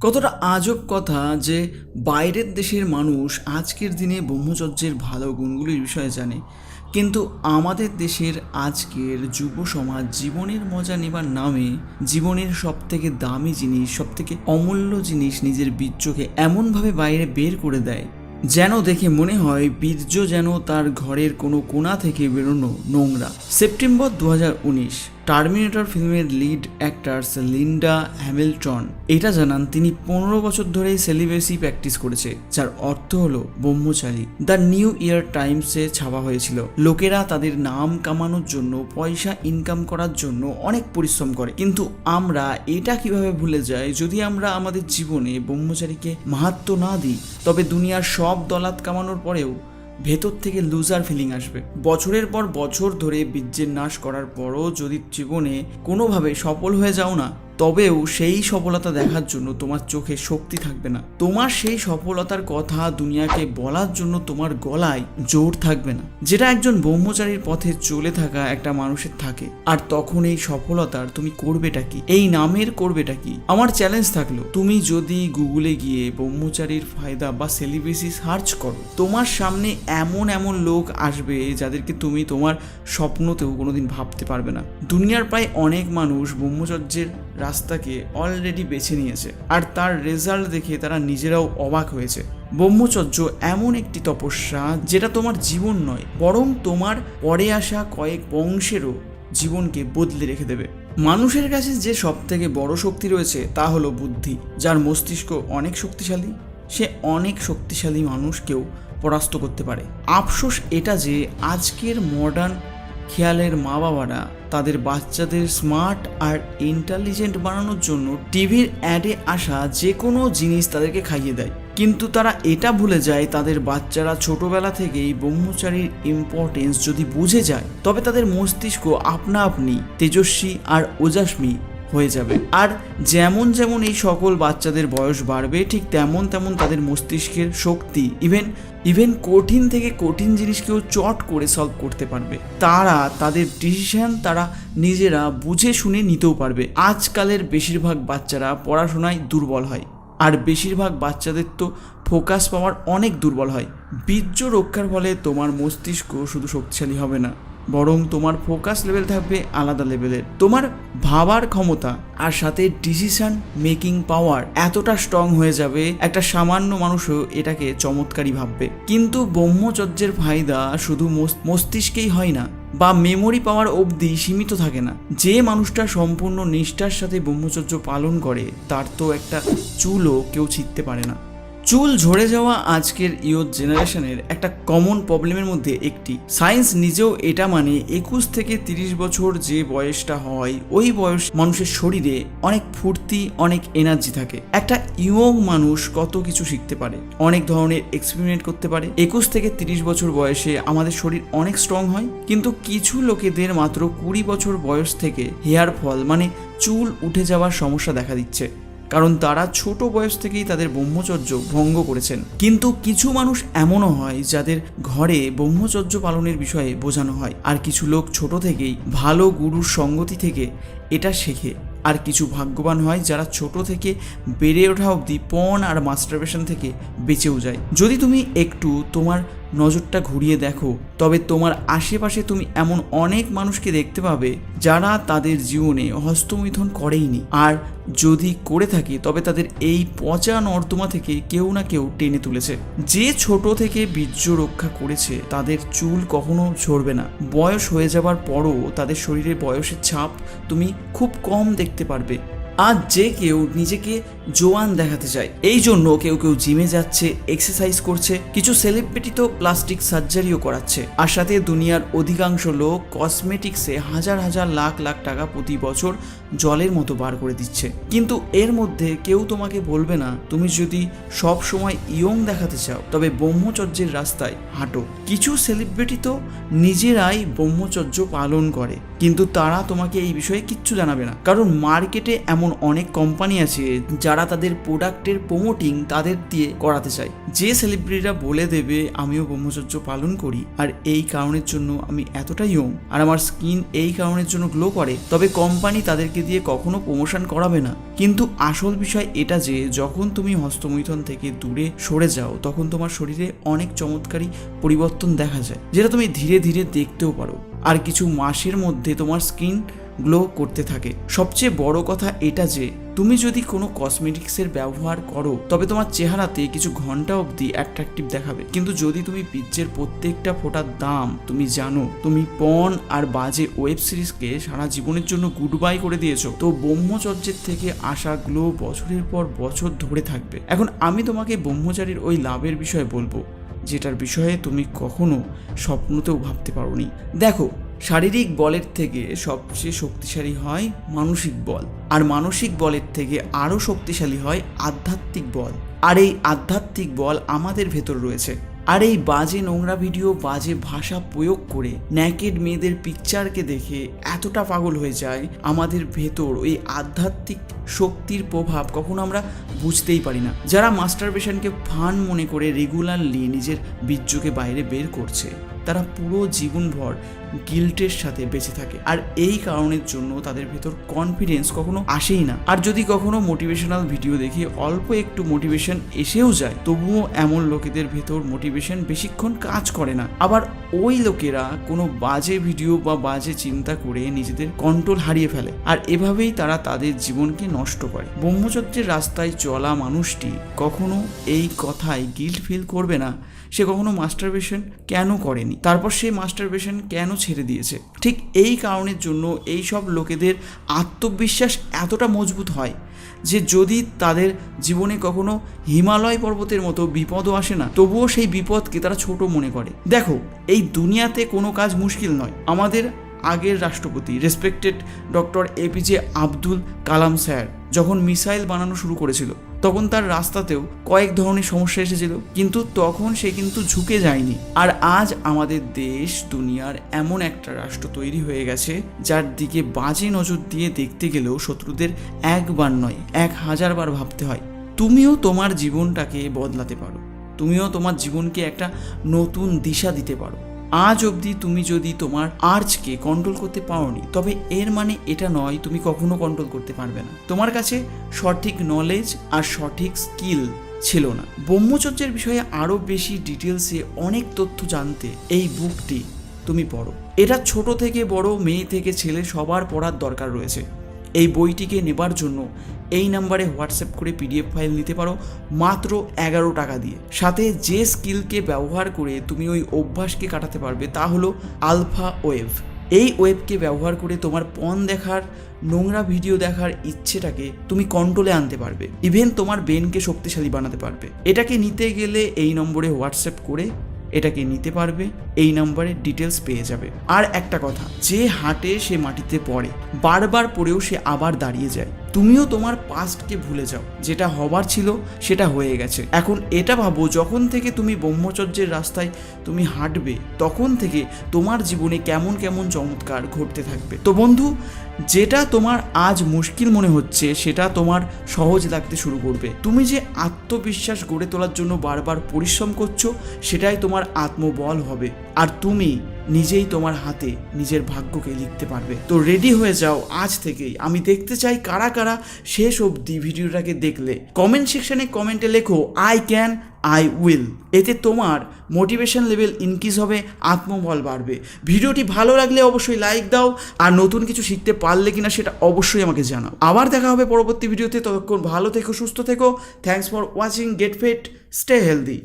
কতটা আজব কথা যে বাইরের দেশের মানুষ আজকের দিনে ব্রহ্মচর্যের ভালো গুণগুলির বিষয়ে জানে। কিন্তু আমাদের দেশের আজকের যুব সমাজ জীবনের মজা নেবার নামে জীবনের সব থেকে দামি জিনিস সব থেকে অমূল্য জিনিস নিজের বীর্যকে এমনভাবে বাইরে বের করে দেয়, যেন দেখে মনে হয় বীর্য যেন তার ঘরের কোনো কোণা থেকে বেরোনো নোংরা। সেপ্টেম্বর দু হাজার উনিশ। টার্মিনেটর ফিল্মের লিড অ্যাক্টার্স লিন্ডা হ্যামিল্টন। এটা জানান, তিনি পনেরো বছর ধরে সেলিব্রেসি প্র্যাকটিস করেছে, যার অর্থ হলো ব্রহ্মচারী। দ্য নিউ ইয়ার টাইমসে ছাপা হয়েছিল। লোকেরা তাদের নাম কামানোর জন্য, পয়সা ইনকাম করার জন্য অনেক পরিশ্রম করে। কিন্তু আমরা এটা কীভাবে ভুলে যাই? যদি আমরা আমাদের জীবনে ব্রহ্মচারীকে মাহাত্ম না দিই, তবে দুনিয়ার সব দলাত কামানোর পরেও ভেতর থেকে লুজার ফিলিং আসবে। বছরের পর বছর ধরে বীর্যের নাশ করার পরও যদি জীবনে কোনোভাবে সফল হয়ে যাও না তবেও সেই সফলতা দেখার জন্য তোমার চোখে শক্তি থাকবে না। তোমার সেই সফলতার কথা দুনিয়াকে বলার জন্য তোমার গলায় জোর থাকবে না। যেটা একজন ব্রহ্মচারীর পথে চলে থাকা একটা মানুষের থাকে। আর তখন এই সফলতার তুমি করবেটা কি? এই নামের করবেটা কি? আমার চ্যালেঞ্জ থাকল, তুমি যদি গুগলে গিয়ে ব্রহ্মচারীর ফায়দা বা সেলিব্রেসি সার্চ করো, তোমার সামনে এমন এমন লোক আসবে যাদেরকে তুমি তোমার স্বপ্নতেও কোনোদিন ভাবতে পারবে না। দুনিয়ার প্রায় অনেক মানুষ ব্রহ্মচর্যের রাস্তাকে অলরেডি বেছে নিয়েছে। আর তার রেজাল্ট দেখে তারা নিজেরাও অবাক হয়েছে। ব্রহ্মচর্য এমন একটি তপস্যা যেটা তোমার জীবন নয়, বরং তোমার পরে আসা কয়েক বংশেরও জীবনকে বদলে রেখে দেবে। মানুষের কাছে যে সব থেকে বড় শক্তি রয়েছে তা হলো বুদ্ধি, যার মস্তিষ্ক অনেক শক্তিশালী। সে অনেক শক্তিশালী মানুষকেও পরাস্ত করতে পারে। আফসোস এটা যে আজকের মডার্ন খেয়ালের মা বাবারা তাদের বাচ্চাদের স্মার্ট আর ইন্টেলিজেন্ট বানানোর জন্য টিভির অ্যাডে আসা যে কোনো জিনিস তাদেরকে খাইয়ে দেয়। কিন্তু তারা এটা ভুলে যায়, তাদের বাচ্চারা ছোটবেলা থেকেই ব্রহ্মচারীর ইম্পর্টেন্স যদি বুঝে যায়, তবে তাদের মস্তিষ্ক আপনা আপনি তেজস্বী আর ওজাস্মী হয়ে যাবে। আর যেমন যেমন এই সকল বাচ্চাদের বয়স বাড়বে, ঠিক তেমন তেমন তাদের মস্তিষ্কের শক্তি ইভেন ইভেন কঠিন থেকে কঠিন জিনিসকেও চট করে সলভ করতে পারবে। তারা, তাদের ডিসিশন তারা নিজেরা বুঝে শুনে নিতেও পারবে। আজকালের বেশিরভাগ বাচ্চারা পড়াশোনায় দুর্বল হয়। আর বেশিরভাগ বাচ্চাদের তো ফোকাস পাওয়ার অনেক দুর্বল হয়। বীর্য রক্ষার ফলে তোমার মস্তিষ্ক শুধু শক্তিশালী হবে না। বরং তোমার ফোকাস লেভেল থাকবে আলাদা লেভেলের। তোমার ভাবার ক্ষমতা আর সাথে ডিসিশন মেকিং পাওয়ার এতটা স্ট্রং হয়ে যাবে, একটা সামান্য মানুষও এটাকে চমৎকারই ভাববে। কিন্তু ব্রহ্মচর্যের ফায়দা শুধু মস- মস্তিষ্কেই হয় না, বা মেমোরি পাওয়ার অবধি সীমিত থাকে না। যে মানুষটা সম্পূর্ণ নিষ্ঠার সাথে ব্রহ্মচর্য পালন করে, তার তো একটা চুলও কেউ ছিঁড়তে পারে না। চুল ঝরে যাওয়া আজকের ইয়থ জেনারেশনের একটা কমন প্রবলেমের মধ্যে একটি। সায়েন্স নিজেও এটা মানে একুশ থেকে তিরিশ বছর যে বয়সটা হয়, ওই বয়স মানুষের শরীরে অনেক ফুর্তি, অনেক এনার্জি থাকে। একটা ইয়ং মানুষ কত কিছু শিখতে পারে, অনেক ধরনের এক্সপেরিমেন্ট করতে পারে। একুশ থেকে তিরিশ বছর বয়সে আমাদের শরীর অনেক স্ট্রং হয়, কিন্তু কিছু লোকেদের মাত্র কুড়ি বছর বয়স থেকে হেয়ার ফল মানে চুল উঠে যাওয়ার সমস্যা দেখা দিচ্ছে। কারণ তারা ছোট বয়স থেকেই তাদের ব্রহ্মচর্য ভঙ্গ করেছেন। কিন্তু কিছু মানুষ এমনও হয় যাদের ঘরে ব্রহ্মচর্য পালনের বিষয়ে বোঝানো হয়। আর কিছু লোক ছোট থেকেই ভালো গুরুর সঙ্গতি থেকে এটা শেখে। আর কিছু ভাগ্যবান হয় যারা ছোট থেকে বেড়ে ওঠা অবধি পণ আর মাস্টারবেশন থেকে বেঁচেও যায়। যদি তুমি একটু তোমার নজরটা ঘুরিয়ে দেখো। তবে তোমার আশেপাশে তুমি এমন অনেক মানুষকে দেখতে পাবে যারা তাদের জীবনে হস্তমৈথন করেইনি। আর যদি করে থাকে, তবে তাদের এই পচা নর্দমা থেকে কেউ না কেউ টেনে তুলেছে। যে ছোট থেকে বীর্য রক্ষা করেছে, তাদের চুল কখনো ঝরবে না। বয়স হয়ে যাবার পরও তাদের শরীরে বয়সের ছাপ তুমি খুব কম দেখতে পারবে। আর যে কেউ নিজেকে জোয়ান দেখাতে চায়, এই জন্য কেউ কেউ জিমে যাচ্ছে এক্সারসাইজ করছে, কিছু সেলিব্রিটি তো প্লাস্টিক সার্জারিও করাচ্ছে। আর সাথে দুনিয়ার অধিকাংশ লোক কসমেটিক্সে হাজার হাজার লাখ লাখ টাকা প্রতি বছর জলের মতো বার করে দিচ্ছে। কিন্তু এর মধ্যে কেউ তোমাকে বলবে না, তুমি যদি সব সময় ইয়ং দেখাতে চাও, তবে ব্রহ্মচর্যের রাস্তায় হাঁটো। কিছু সেলিব্রিটি তো নিজেরাই ব্রহ্মচর্য পালন করে। কিন্তু তারা তোমাকে এই বিষয়ে কিচ্ছু জানাবে না। কারণ মার্কেটে এমন অনেক কোম্পানি আছে যারা তাদের প্রোডাক্টের প্রমোটিং তাদের দিয়ে করাতে চায়। যে সেলিব্রিটিরা বলে দেবে, আমিও ব্রহ্মচর্য পালন করি আর এই কারণের জন্য আমি এতটাই ইয়ং আর আমার স্কিন এই কারণের জন্য গ্লো করে। তবে কোম্পানি তাদেরকে দিয়ে কখনো প্রমোশন করাবে না। কিন্তু আসল বিষয় এটা যে, যখন তুমি হস্তমৈথন থেকে দূরে সরে যাও, তখন তোমার শরীরে অনেক চমৎকারী পরিবর্তন দেখা যায়, যেটা তুমি ধীরে ধীরে দেখতেও পারো। আর কিছু মাসের মধ্যে তোমার স্কিন গ্লো করতে থাকে। সবচেয়ে বড় কথা এটা যে, তুমি যদি কোনো কসমেটিক্সের ব্যবহার করো, তবে তোমার চেহারাতে কিছু ঘণ্টা অবধি অ্যাট্রাকটিভ দেখাবে। কিন্তু যদি তুমি পিচ্চের প্রত্যেকটা ফোটার দাম, তুমি জানো, তুমি পন আর বাজে ওয়েব সিরিজকে সারা জীবনের জন্য গুড বাই করে দিয়েছ, তো ব্রহ্মচর্যের থেকে আসা গ্লো বছরের পর বছর ধরে থাকবে। এখন আমি তোমাকে ব্রহ্মচারীর ওই লাভের বিষয়ে বলব। যেটার বিষয়ে তুমি কখনো স্বপ্নতেও ভাবতে পারোনি। দেখো, শারীরিক বলের থেকে সবচেয়ে শক্তিশালী হয় মানসিক বল, আর মানসিক বলের থেকে আরও শক্তিশালী হয় আধ্যাত্মিক বল। আর এই আধ্যাত্মিক বল আমাদের ভেতর রয়েছে। আর এই বাজে নোংরা ভিডিও, বাজে ভাষা প্রয়োগ করে ন্যাকেড মেয়েদের পিকচারকে দেখে এতটা পাগল হয়ে যায় আমাদের ভেতর। ওই আধ্যাত্মিক শক্তির প্রভাব কখনো আমরা বুঝতেই পারি না। যারা মাস্টারবেশনকে ফান মনে করে রেগুলারলি নিজের বীর্যকে বাইরে বের করছে। তারা পুরো জীবনভর গিল্টের সাথে বেঁচে থাকে। আর এই কারণের জন্য তাদের ভেতর কনফিডেন্স কখনো আসেই না। আর যদি কখনো মোটিভেশনাল ভিডিও দেখে অল্প একটু মোটিভেশন এসেও যায়, তবুও এমন লোকেদের ভেতর মোটিভেশন বেশিক্ষণ কাজ করে না। আবার ওই লোকেরা কোনো বাজে ভিডিও বা বাজে চিন্তা করে নিজেদের কন্ট্রোল হারিয়ে ফেলে। আর এভাবেই তারা তাদের জীবনকে নষ্ট করে। ব্রহ্মচর্যের রাস্তায় চলা মানুষটি কখনো এই কথায় গিল্ট ফিল করবে না। সে কখনো মাস্টারবেশন কেন করেনি? তারপর সে মাস্টারবেশন কেন ছেড়ে দিয়েছে? ঠিক এই কারণের জন্য এই সব লোকেদের আত্মবিশ্বাস এতটা মজবুত হয় যে যদি তাদের জীবনে কখনো হিমালয় পর্বতের মতো বিপদও আসে না, তবুও সেই বিপদকে তারা ছোট মনে করে। দেখো, এই দুনিয়াতে কোনো কাজ মুশকিল নয়। আমাদের আগের রাষ্ট্রপতি respected doctor APJ Abdul Kalam sir যখন মিসাইল বানানো শুরু করেছিল তখন তার রাস্তাতেও কয়েক ধরনের সমস্যা এসেছিল, কিন্তু তখন সে কিন্তু ঝুঁকে যায়নি। আর আজ আমাদের দেশ দুনিয়ার এমন একটা রাষ্ট্র তৈরি হয়ে গেছে, যার দিকে বাজে নজর দিয়ে দেখতে গেলেও শত্রুদের একবার নয়, এক হাজার বার ভাবতে হয়। তুমিও তোমার জীবনটাকে বদলাতে পারো। তুমিও তোমার জীবনকে একটা নতুন দিশা দিতে পারো। আজ অবধি তুমি যদি তোমার আর্চকে কন্ট্রোল করতে পারোনি, তবে এর মানে এটা নয় তুমি কখনো কন্ট্রোল করতে পারবে না। তোমার কাছে সঠিক নলেজ আর সঠিক স্কিল ছিল না। ব্রহ্মচর্যের বিষয়ে আরও বেশি ডিটেলসে অনেক তথ্য জানতে এই বুকটি তুমি পড়ো। এটা ছোট থেকে বড়, মেয়ে থেকে ছেলে সবার পড়ার দরকার রয়েছে। এই বইটিকে নেবার জন্য এই নাম্বারে হোয়াটসঅ্যাপ করে পিডিএফ ফাইল নিতে পারো মাত্র এগারো টাকা দিয়ে। সাথে যে স্কিলকে ব্যবহার করে তুমি ওই অভ্যাসকে কাটাতে পারবে তা হলো আলফা ওয়েভ। এই ওয়েবকে ব্যবহার করে তোমার পণ দেখার, নোংরা ভিডিও দেখার ইচ্ছেটাকে তুমি কন্ট্রোলে আনতে পারবে। ইভেন তোমার ব্রেনকে শক্তিশালী বানাতে পারবে। এটাকে নিতে গেলে এই নম্বরে হোয়াটসঅ্যাপ করে এটাকে নিতে পারবে, এই নাম্বারে ডিটেলস পেয়ে যাবে। আর একটা কথা, যে হাঁটে সে মাটিতে পড়ে, বারবার পড়েও সে আবার দাঁড়িয়ে যায়। তুমিও তোমার পাস্টকে ভুলে যাও। যেটা হবার ছিল, সেটা হয়ে গেছে। এখন এটা ভাবো, যখন থেকে তুমি ব্রহ্মচর্যের রাস্তায় তুমি হাঁটবে, তখন থেকে তোমার জীবনে কেমন কেমন চমৎকার ঘটতে থাকবে। তো বন্ধু, যেটা তোমার আজ মুশকিল মনে হচ্ছে, সেটা তোমার সহজ লাগতে শুরু করবে। তুমি যে আত্মবিশ্বাস গড়ে তোলার জন্য বারবার পরিশ্রম করছ, সেটাই তোমার আত্মবল হবে। আর তুমি নিজেই তোমার হাতে নিজের ভাগ্যকে লিখতে পারবে। তো রেডি হয়ে যাও আজ থেকেই। আমি দেখতে চাই কারা কারা শেষ অবধি ভিডিওটাকে দেখলে। কমেন্ট সেকশনে কমেন্টে লেখো আই ক্যান আই উইল এতে তোমার মোটিভেশন লেভেল ইনক্রিজ হবে, আত্মবল বাড়বে। ভিডিওটি ভালো লাগলে অবশ্যই লাইক দাও, আর নতুন কিছু শিখতে পারলে কিনা সেটা অবশ্যই আমাকে জানাও। আবার দেখা হবে পরবর্তী ভিডিওতে। ততক্ষণ ভালো থেকো, সুস্থ থেকো। Thanks for watching get fit stay healthy